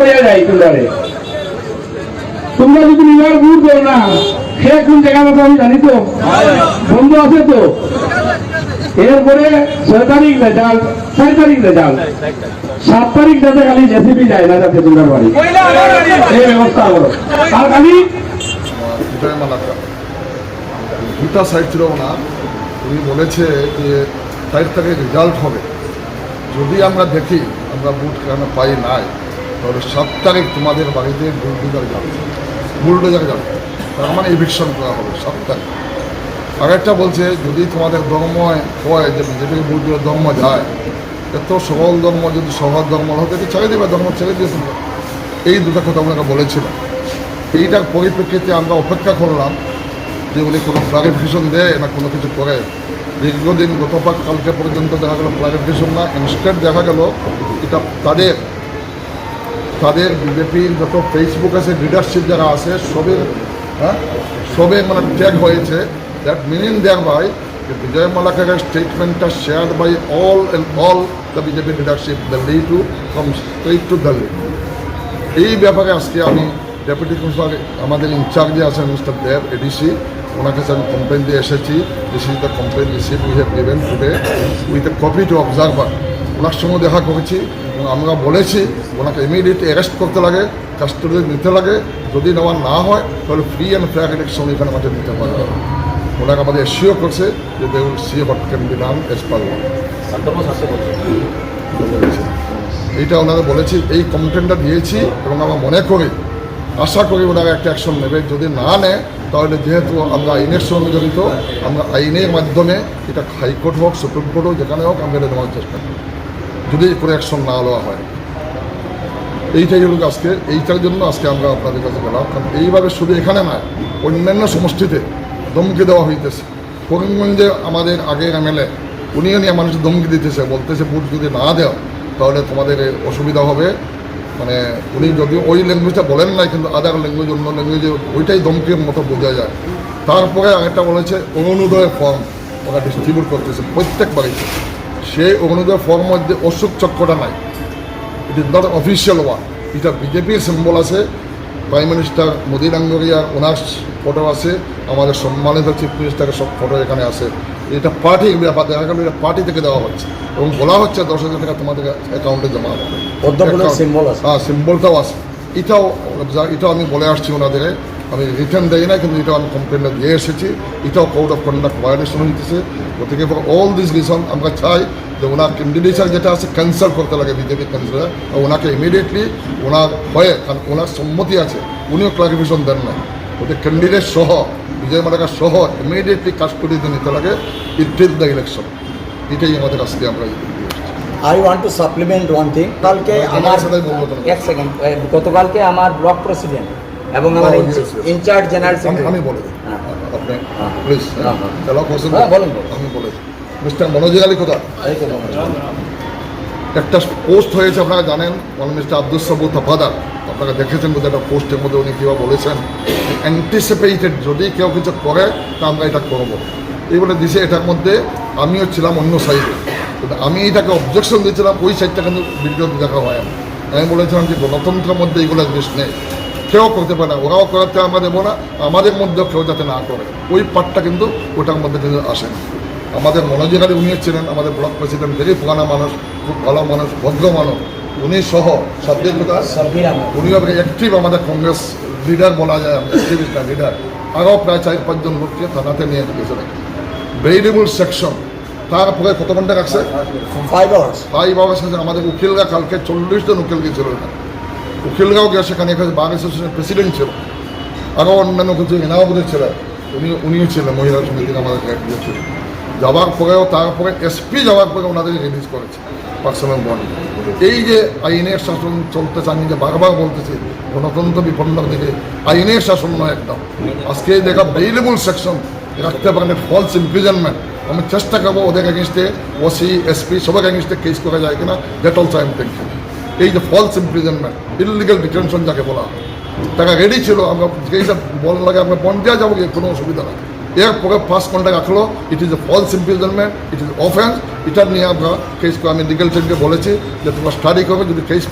হয়ে যায় তোমরারে তোমরা যদি নিজের ভুল করো না, সে কোন জায়গা মতো আমি জানি তো? বন্ধ আছে তো? এরপরে ছয় তারিখ রেজাল্ট তারিখ রেজাল্ট। সাত তারিখ যাতে খালি জেসিবি যায় না যাতে তোমরা বাড়ি। এই ব্যবস্থা করো। আর খালি ছিল না বলেছে যে সাইড থেকে রেজাল্ট হবে। যদি আমরা দেখি, আমরা বুট কেন পাই নাই? তাহলে সাত তারিখ তোমাদের বাড়িতে বুলডোজার যাবে। বুলডোজার যাবে। তার মানে ইভিকশন করা হবে সাত তারিখ। আরেকটা বলছে, যদি তোমাদের ধর্ম হয়, যে বিজেপির বুলডোজার ধর্ম যায়, এত সরল ধর্ম, যদি সহজ ধর্ম হতো তো ছেড়ে দেবে, ধর্ম ছেড়ে দিয়েছিল এই দুটা কথা ওনাকে বলেছিলাম এইটার পরিপ্রেক্ষিতে আমরা অপেক্ষা করলাম যে উনি কোনো ক্লারিফিকেশন দেয় না কোনো কিছু করে। দীর্ঘদিন গতপাক কালকে পর্যন্ত দেখা গেল ক্লারিফিকেশন না ইনস্টেন্ট দেখা গেল এটা তাদের তাদের বিজেপির যত ফেসবুক আছে লিডারশিপ যারা আছে, সবের হ্যাঁ? সবে মানে ট্যাগ হয়েছে। That meaning there by Bijoy Malakar স্টেটমেন্টটা share by all and all the BJP leadership Delhi to from straight to Delhi এই ব্যাপারে আজকে আমি ডেপুটি কমিশনার আমাদের ইনচার্জে আছেন মিস্টার দেব এডিসি ওনার কাছে আমি কমপ্লেন দিয়ে এসেছি। This is the complain receive we have given today with a copy to observer ওনার সঙ্গে দেখা করেছি এবং আমরা বলেছি ওনাকে ইমিডিয়েট অ্যারেস্ট করতে লাগে কাস্টডি নিতে লাগে। যদি নেওয়া না হয়, তাহলে ফ্রি অ্যান্ড ফেয়ার ইলেকশন এখানে মাঝে নিতে পারে ওনাকে আমাদের এসিও করছে যে they see what can be done S এইটা ওনারা বলেছি, এই কমপ্লেনটা দিয়েছি এবং আমরা মনে করি, আশা করি ওনারা একটা অ্যাকশন নেবে। যদি না নেয়, তাহলে যেহেতু আমরা আইনের সঙ্গে জড়িত, আমরা আইনের মাধ্যমে এটা হাইকোর্ট হোক, সুপ্রিম কোর্ট হোক, যেখানে হোক, আমরা নেওয়ার চেষ্টা করি যদি কোনো অ্যাকশন না নেওয়া হয়। এইটাই হলো আজকে, এইটার জন্য আজকে আমরা আপনাদের কাছে গেলাম। কারণ এইভাবে শুধু এখানে নয়, অন্যান্য সমষ্টিতে ধমকি দেওয়া হইতেছে। করিমগঞ্জে আমাদের আগের এমএলএ, উনিও নিয়ে মানুষের ধমকি দিতেছে, বলতেছে ভোট যদি না দেও, তাহলে তোমাদের অসুবিধা হবে। মানে উনি যদিও ওই ল্যাঙ্গুয়েজটা বলেন নাই, কিন্তু আদার ল্যাঙ্গুয়েজ, অন্য ল্যাঙ্গুয়েজে ওইটাই ধমকির মতো বোঝা যায়। তারপরে আরেকটা বলেছে অরুণোদয় ফর্ম ওরা ডিস্ট্রিবিউট করতেছে প্রত্যেক বাড়িতে সেই অরুণোদয় ফর্ম মধ্যে অশোক চক্রটা নাই। It is not official one এটা বিজেপির সিম্বল আছে প্রাইম মিনিস্টার মোদি ডাঙ্গরিয়ার ওনার ফটো আছে আমাদের সম্মানিত চিফ মিনিস্টারের সব ফটো এখানে আছে। এটা পার্টির ব্যাপার দেখা গেল এটা পার্টি থেকে দেওয়া হচ্ছে। এবং বলা হচ্ছে দশ হাজার টাকা তোমাদের অ্যাকাউন্টে জমা হবে। হ্যাঁ সিম্বলটাও আছে। এটাও এটাও আমি বলে আসছি ওনাদের আমি রিটার্ন দেই না কিন্তু এটাও আমি কমপ্লেনটা দিয়ে এসেছি। এটাও কোড অফ কন্ডাক্ট ভায়োলেশন হইতেছে। গতিকে অল দিস রিজন আমরা চাই যে ওনার ক্যান্ডিডেচার যেটা আছে ক্যান্সেল করতে লাগে বিজেপি ক্যান্সেল ওনাকে ইমিডিয়েটলি ওনার হয়ে, কারণ ওনার সম্মতি আছে, উনিও ক্লারিফিকেশন দেন না ওদের ক্যান্ডিডেট সহ, বিজয় মালাকা সহ ইমিডিয়েটলি কাস্টডিতে নিতে লাগে। ইট দ্য ইলেকশন এটাই আমাদের আজকে আমরা দিয়ে। I want to supplement one thing কালকে আমার। এক সেকেন্ড গতকালকে আমার ব্লক প্রেসিডেন্ট এবং আমার. ইনচার্জ জেনারেল আমি- বলে হ্যাঁ। আপনি হ্যাঁ। প্লিজ হ্যাঁ, হ্যাঁ। বলুন। আমি মিস্টার মনোজ আলী কোথা একটা পোস্ট হয়েছে আপনারা জানেন ওয়ান মিস্টার আব্দুল সাবু তাফাদার আপনারা দেখেছেন বোধহয় একটা পোস্টের মধ্যে উনি কীভাবে বলেছেন অ্যান্টিসিপেটেড যদি কেউ কিছু করে তা আমরা এটা করব এই বলে দিছে এটার মধ্যে আমিও ছিলাম অন্য সাইডে আমি এটাকে অবজেকশন দিয়েছিলাম ওই সাইডটা কিন্তু ভিডিও দেখা হয় আমি বলেছিলাম যে গণতন্ত্রের মধ্যে এইগুলো জিনিস নেই। কেউ করতে পারে না ওরাও করাতে আমরা দেবো না আমাদের মধ্যেও কেউ যাতে না করে। ওই পার্টটা কিন্তু ওটার মধ্যে কিন্তু আসে না। আমাদের মনোজিকারী উনি ছিলেন আমাদের ব্লক প্রেসিডেন্ট ভেরি পুরানা মানুষ খুব ভালো মানুষ ভদ্র মানুষ। উনি সহ সাব্বির উনিও অ্যাক্টিভ আমাদের কংগ্রেস লিডার বলা যায় অ্যাক্টিভিস্ট লিডার আরও প্রায় চার পাঁচজন লোককে থানাতে নিয়ে গেছিলেন। ভেরিয়েবল সেকশন তারপরে কত ঘণ্টা রাখছে ফাইভ আওয়ার্স সাথে আমাদের উকিলরা কালকে চল্লিশ জন উকিল গেছিল উকিলরাও গিয়ে সেখানে এখানে বার অ্যাসোসিয়েশনের প্রেসিডেন্ট ছিল। আরও অন্যান্য কিছু এনাওয়াবুদের ছিলেন। উনি উনিও ছিলেন মহিলা সমিতির আমাদের ছিল। যাওয়ার পরেও তারপরে এসপি যাওয়ার পরে ওনাদেরকে রিলিজ করেছে পার্সোনাল বন্ড এই যে আইনের শাসন চলতেছে আমি যে বারবার বলতেছি গণতন্ত্র বিপন্নর দিকে আইনের শাসন নয় একদম। আজকে দেখা ভেরিয়েবল সেকশন রাখতে পারেন ফলস ইমপ্রিজনমেন্ট আমি চেষ্টা করব ওদের এগেনস্টে ওসি, এসপি সবার এগেনস্টে কেস করা যায় কিনা that also I am thinking এই যে ফলস ইমপ্রিজনমেন্ট ইলিগাল ডিটেনশন যাকে বলা হয়। তারা রেডি ছিল, আমরা যেইসব বল লাগে আমরা বন্ডিয়া যাব, কোনো অসুবিধা নাই। এরপরে ফার্স্ট ঘণ্টা রাখল it is a false imprisonment it is offence এটা নিয়ে আমরা কেস আমি লিগাল টিমকে বলেছি যে তোমরা স্টাডি করবে, যদি কেস